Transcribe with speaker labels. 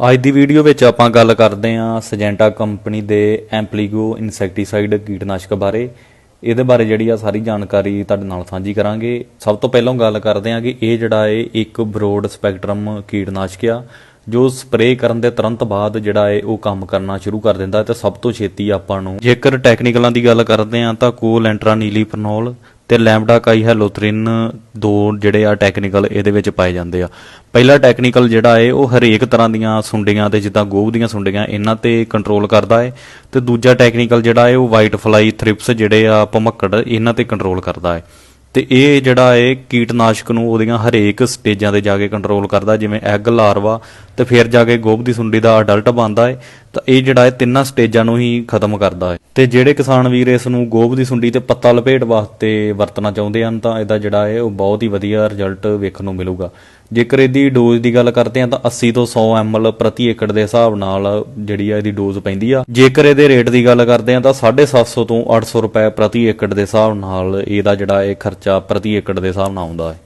Speaker 1: ਅੱਜ ਦੀ ਵੀਡੀਓ ਵਿੱਚ ਆਪਾਂ ਗੱਲ ਕਰਦੇ ਹਾਂ ਸਜੈਂਟਾ ਕੰਪਨੀ ਦੇ ਐਂਪਲੀਗੋ ਇਨਸੈਕਟੀਸਾਈਡ ਕੀਟਨਾਸ਼ਕ ਬਾਰੇ। ਇਹਦੇ ਬਾਰੇ ਜਿਹੜੀ ਆ ਸਾਰੀ ਜਾਣਕਾਰੀ ਤੁਹਾਡੇ ਨਾਲ ਸਾਂਝੀ ਕਰਾਂਗੇ। ਸਭ ਤੋਂ ਪਹਿਲਾਂ ਗੱਲ ਕਰਦੇ ਹਾਂ ਕਿ ਇਹ ਜਿਹੜਾ ਹੈ ਇੱਕ ਬਰੋਡ ਸਪੈਕਟਰਮ ਕੀਟਨਾਸ਼ਕ ਆ, ਜੋ ਸਪਰੇਅ ਕਰਨ ਦੇ ਤੁਰੰਤ ਬਾਅਦ ਜਿਹੜਾ ਹੈ ਉਹ ਕੰਮ ਕਰਨਾ ਸ਼ੁਰੂ ਕਰ ਦਿੰਦਾ ਹੈ ਤੇ ਸਭ ਤੋਂ ਛੇਤੀ ਆਪਾਂ ਨੂੰ ਜੇਕਰ ਟੈਕਨੀਕਲਾਂ ਦੀ ਗੱਲ ਕਰਦੇ ਹਾਂ ਤਾਂ ਕੋਲ ਕੋਲੈਂਟਰਾ ਨੀਲੀਫਨੋਲ ਤੇ ਲੈਮਡਾ ਕਾਈ ਹੈਲੋਥ੍ਰਿਨ ਦੋ ਜਿਹੜੇ ਆ ਟੈਕਨੀਕਲ ਇਹਦੇ ਵਿੱਚ ਪਾਏ ਜਾਂਦੇ ਆ। ਪਹਿਲਾ ਟੈਕਨੀਕਲ ਜਿਹੜਾ ਹੈ ਉਹ ਹਰੇਕ ਤਰ੍ਹਾਂ ਦੀਆਂ ਸੁੰਡੀਆਂ ਤੇ ਜਿੱਦਾਂ ਗੋਭ ਦੀਆਂ ਸੁੰਡੀਆਂ, ਇਹਨਾਂ ਤੇ ਕੰਟਰੋਲ ਕਰਦਾ ਹੈ ਤੇ ਦੂਜਾ ਟੈਕਨੀਕਲ ਜਿਹੜਾ ਹੈ ਉਹ ਵਾਈਟ ਫਲਾਈ ਥ੍ਰਿਪਸ ਜਿਹੜੇ ਆ ਭਮੱਕੜ, ਇਹਨਾਂ ਤੇ ਕੰਟਰੋਲ ਕਰਦਾ ਹੈ ਤੇ ਇਹ ਜਿਹੜਾ ਹੈ ਕੀਟਨਾਸ਼ਕ ਨੂੰ ਉਹਦੀਆਂ ਹਰੇਕ ਸਟੇਜਾਂ ਤੇ ਜਾ ਕੇ ਕੰਟਰੋਲ ਕਰਦਾ, ਜਿਵੇਂ ਐਗ ਲਾਰਵਾ ਤੇ ਫਿਰ ਜਾ ਕੇ ਗੋਭ ਦੀ ਸੁੰਡੀ ਦਾ ਅਡਲਟ ਬਣਦਾ ਹੈ ਤਾਂ ਇਹ ਜਿਹੜਾ ਹੈ ਤਿੰਨਾਂ ਸਟੇਜਾਂ ਨੂੰ ਹੀ ਖਤਮ ਕਰਦਾ ਹੈ ਤੇ ਜਿਹੜੇ ਕਿਸਾਨ ਵੀਰ ਇਸ ਨੂੰ ਗੋਭ ਦੀ ਸੁੰਡੀ ਤੇ ਪੱਤਾ ਲਪੇਟ ਵਾਸਤੇ ਵਰਤਣਾ ਚਾਹੁੰਦੇ ਹਨ, ਤਾਂ ਇਹਦਾ ਜਿਹੜਾ ਹੈ ਉਹ ਬਹੁਤ ਹੀ ਵਧੀਆ ਰਿਜ਼ਲਟ ਵੇਖਣ ਨੂੰ ਮਿਲੂਗਾ। ਜੇਕਰ ਇਹਦੀ ਡੋਜ਼ ਦੀ ਗੱਲ ਕਰਦੇ ਹਾਂ, ਤਾਂ 80 ਤੋਂ 100 ml ਪ੍ਰਤੀ ਏਕੜ ਦੇ ਹਿਸਾਬ ਨਾਲ ਜਿਹੜੀ ਆ ਇਹਦੀ ਡੋਜ਼ ਪੈਂਦੀ ਆ। ਜੇਕਰ ਇਹਦੇ ਰੇਟ ਦੀ ਗੱਲ ਕਰਦੇ ਹਾਂ, ਤਾਂ 750 ਤੋਂ 800 ਰੁਪਏ ਪ੍ਰਤੀ ਏਕੜ ਦੇ ਹਿਸਾਬ ਨਾਲ ਇਹਦਾ ਜਿਹੜਾ ਇਹ ਖਰਚਾ ਪ੍ਰਤੀ ਏਕੜ ਦੇ ਹਿਸਾਬ ਨਾਲ ਆਉਂਦਾ ਹੈ